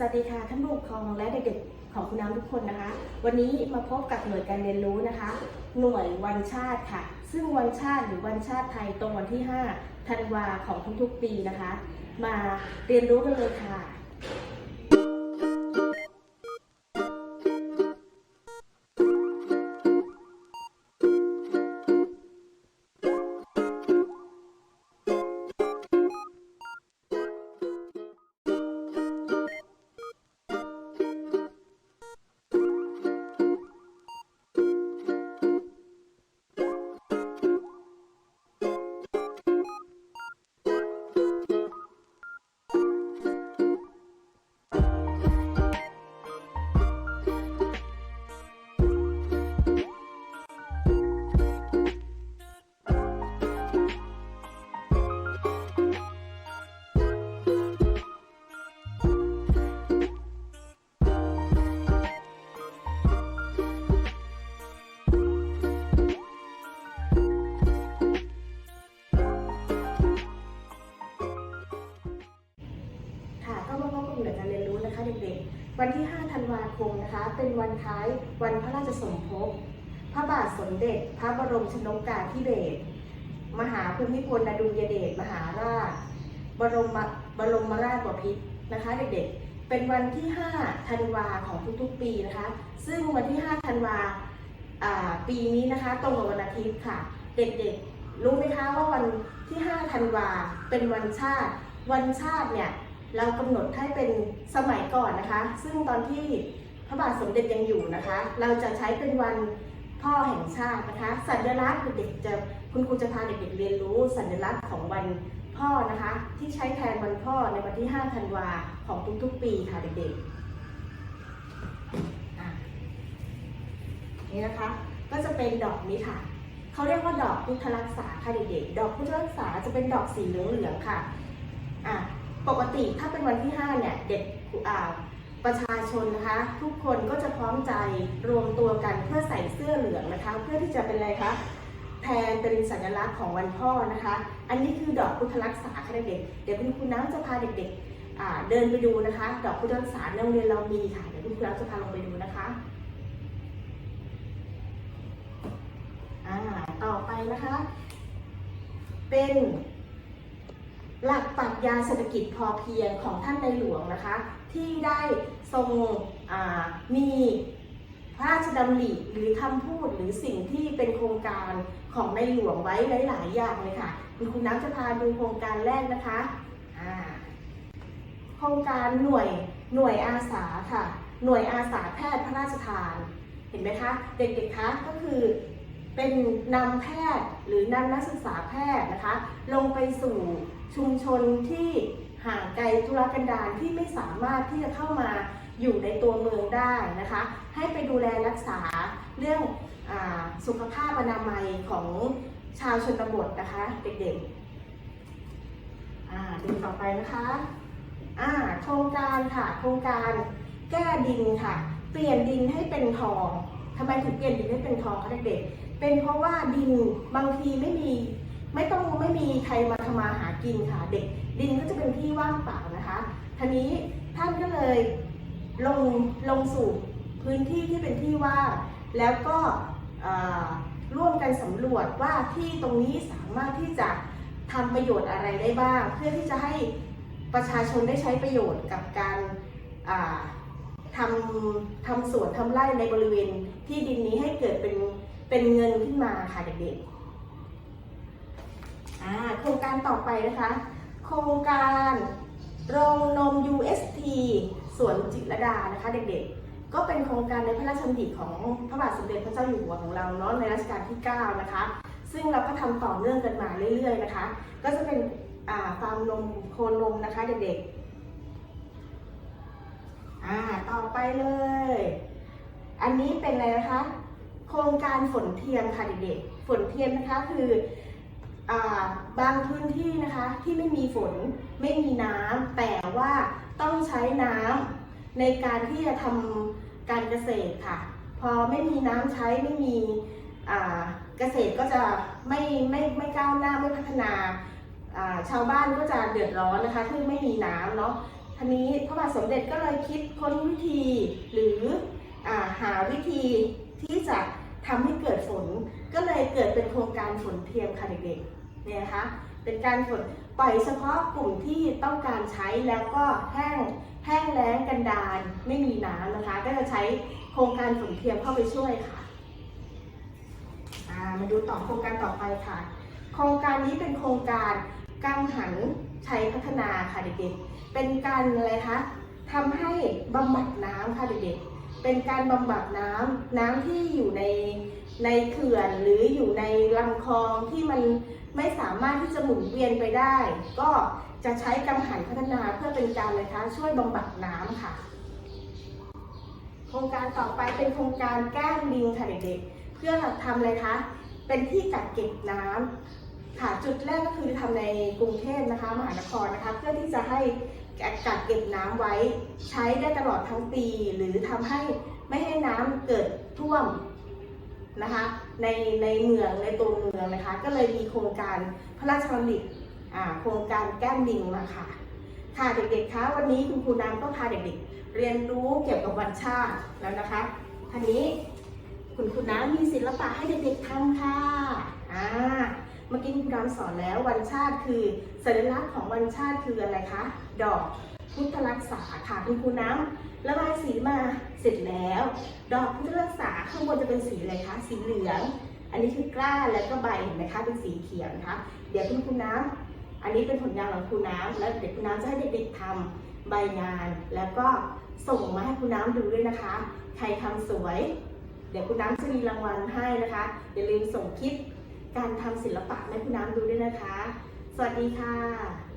สวัสดีค่ะท่านผู้ปกครองและเด็กๆของคุณน้ำทุกคนนะคะ วันนี้มาพบกับหน่วยการเรียนรู้นะคะ หน่วยวันชาติค่ะ ซึ่งวันชาติหรือวันชาติไทยตรงวันที่ 5 ธันวาของทุกๆปีนะคะ มาเรียนรู้กันเลยค่ะ วันที่ 5 ธันวาคมนะคะ เป็นวันคล้ายวันพระราชสมภพ พระบาทสมเด็จ พระบรมชนกาธิเบศร มหาภูมิพลอดุลยเดชมหาราช บรมบรมราชบพิตรนะคะเด็กๆ เป็นวันที่ 5 ธันวาของทุกๆ ปีนะคะ ซึ่งวันที่ 5 ธันวาอ่าปีนี้นะคะตรงกับวันอาทิตย์ค่ะ เด็กๆ รู้ไหมคะว่าวันที่ 5 ธันวาเป็นวันชาติ วันชาติเนี่ย เรากำหนดให้เป็นสมัยก่อนนะคะ ซึ่งตอนที่พระบาทสมเด็จยังอยู่นะคะ เราจะใช้เป็นวันพ่อแห่งชาตินะคะ สัญลักษณ์เด็กจะคุณครูจะพาเด็กๆเรียนรู้ สัญลักษณ์ของวันพ่อนะคะ ที่ใช้แทนวันพ่อในวันที่ 5 ธันวาของทุกๆ ปีค่ะเด็กๆนี่นะคะ ก็จะเป็นดอกนี้ค่ะเขาเรียกว่าดอกพุทธรักษาค่ะเด็กๆดอกพุทธรักษาจะเป็นดอกสีเหลืองๆค่ะอะ ปกติถ้าเป็นวันที่ 5 เนี่ย เด็กประชาชนนะคะ ทุกคนก็จะพร้อมใจรวมตัวกันเพื่อใส่เสื้อเหลืองนะคะ เพื่อที่จะเป็นอะไรคะแทนเป็นสัญลักษณ์ของวันพ่อนะคะ อันนี้คือดอกพุทธรักษาค่ะเด็กเดี๋ยวคุณครูน้ำจะพาเด็กๆเดินไปดูนะคะ ดอกพุทธรักษาในโรงเรียนเรามีค่ะเดี๋ยวคุณครูน้ำจะพาลงไปดูนะคะต่อไปนะคะ เป็น หลักปรัชญาเศรษฐกิจพอเพียงของท่านในหลวงนะคะ ที่ได้ทรงมีพระราชดำริหรือคำพูดหรือสิ่งที่เป็นโครงการของในหลวงไว้หลาย ๆ อย่างเลยค่ะคุณครูน้ำจะพาดูโครงการแรกนะคะโครงการหน่วยหน่วยอาสาค่ะ หน่วยอาสาแพทย์พระราชทาน เห็นไหมคะ เด็ก ๆ คะก็คือเป็นนำแพทย์หรือนำนักศึกษาแพทย์นะคะ ลงไปสู่ ชุมชนที่ห่างไกลธุรกันดารที่ไม่สามารถที่จะเข้ามาอยู่ในตัวเมืองได้นะคะ ให้ไปดูแลรักษาเรื่องอสุขภาพอนามัยของชาวชนบทนะคะ เด็กๆดูต่อไปนะคะโครงการค่ะโครงการแก้ดินค่ะ เปลี่ยนดินให้เป็นทองทำไมถึงเปลี่ยนดินให้เป็นทองคะเด็กๆเป็นเพราะว่าดินบางทีไม่มีไม่ต้องไม่มีใครมา มาหากินค่ะเด็กดินก็จะเป็นที่ว่างเปล่านะคะทีนี้ท่านก็เลยลงลงสู่พื้นที่ที่เป็นที่ว่างแล้วก็ร่วมกันสำรวจว่าที่ตรงนี้สามารถที่จะทำประโยชน์อะไรได้บ้าง เพื่อที่จะให้ประชาชนได้ใช้ประโยชน์กับการาทำทำสวนทำไร่ในบริเวณที่ดินนี้ให้เกิดเป็นเป็นเงินขึ้นมาค่ะเด็กๆ โครงการต่อไปนะคะ โครงการโรงนม UST สวนจิตรดานะคะเด็กๆ ก็เป็นโครงการในพระราชดิของพระบาทสมเด็จพระเจ้าอยู่หัวของเราเนาะในรัชกาลที่ 9 นะคะ ซึ่งเราก็ทำต่อเนื่องกันมาเรื่อยๆนะคะ ก็จะเป็นฟาร์มนมโคนนมนะคะเด็กๆอ่าต่อไปเลย อันนี้เป็นอะไรนะคะ โครงการฝนเทียมค่ะเด็กๆ ฝนเทียมนะคะคือ บางพื้นที่นะคะที่ไม่มีฝนไม่มีน้ำแต่ว่าต้องใช้น้ำในการที่จะทำการเกษตรค่ะ พอไม่มีน้ำใช้ไม่มีเกษตรก็จะไม่ไม่ไม่ก้าวหน้าไม่พัฒนาชาวบ้านก็จะเดือดร้อนนะคะที่ไม่มีน้ำเนาะทีนี้พระบาทสมเด็จก็เลยคิดค้นวิธีหรืออหาวิธีที่จะทำให้เกิดฝนก็เลยเกิดเป็นโครงการฝนเทียมค่ะเด็กๆ เนี่ยนะคะ เป็นการฝนปล่อยเฉพาะกลุ่มที่ต้องการใช้แล้วก็แห้งแห้งแล้งกันดารไม่มีน้ำนะคะ ก็จะใช้โครงการฝนเทียมเข้าไปช่วยค่ะามาดูต่อโครงการต่อไปค่ะ โครงการนี้เป็นโครงการกังหันชัยพัฒนาค่ะเด็กๆ เป็นการอะไรคะทำให้บำบัดน้ำค่ะเด็กๆ เป็นการบำบัดน้ำน้ำที่อยู่ในในเขื่อนหรืออยู่ในลำคลองที่มัน ไม่สามารถที่จะหมุนเวียนไปได้ ก็จะใช้กังหันพัฒนาเพื่อเป็นการเลยคะช่วยบำบัดน้ำค่ะ โครงการต่อไปเป็นโครงการแก้มลิงค่ะเด็กๆเพื่อทำอะไรคะเป็นที่กักเก็บน้ำค่ะจุดแรกก็คือทำในกรุงเทพนะคะมหานครนะคะ เพื่อที่จะให้กักเก็บน้ำไว้ ใช้ได้ตลอดทั้งปี หรือทำให้ไม่ให้น้ำเกิดท่วมนะคะ ในในเมืองในตัวเมืองนะคะ ก็เลยมีโครงการพระราชดำริโครงการแก้มลิงมาค่ะ ค่ะเด็กๆคะวันนี้คุณครูน้ำก็พาเด็กๆ เรียนรู้เกี่ยวกับวันชาติแล้วนะคะทีนี้คุณครูน้ำมีศิลปะให้เด็กๆทำค่ะอ่าเมื่อกี้คุณครูน้ำสอนแล้ววันชาติคือสัญลักษณ์ของวันชาติคืออะไรคะ ดอก พุทธรักษาค่ะคุณครูน้ำระบายสีมาเสร็จแล้ว ดอกพุทธรักษาข้างบนจะเป็นสีอะไรคะสีเหลือง อันนี้คือกล้าแล้วก็ใบเห็นไหมคะเป็นสีเขียวนะคะ เดี๋ยวคุณครูน้ำอันนี้เป็นผลงานของครูน้ำแล้วเด็กครูน้ำจะให้เด็กๆทำใบงานแล้วก็ส่งมาให้ครูน้ำดูด้วยนะคะ ใครทำสวย เดี๋ยวครูน้ำจะมีรางวัลให้นะคะ อย่าลืมส่งคลิปการทำศิลปะให้ครูน้ำดูด้วยนะคะ สวัสดีค่ะ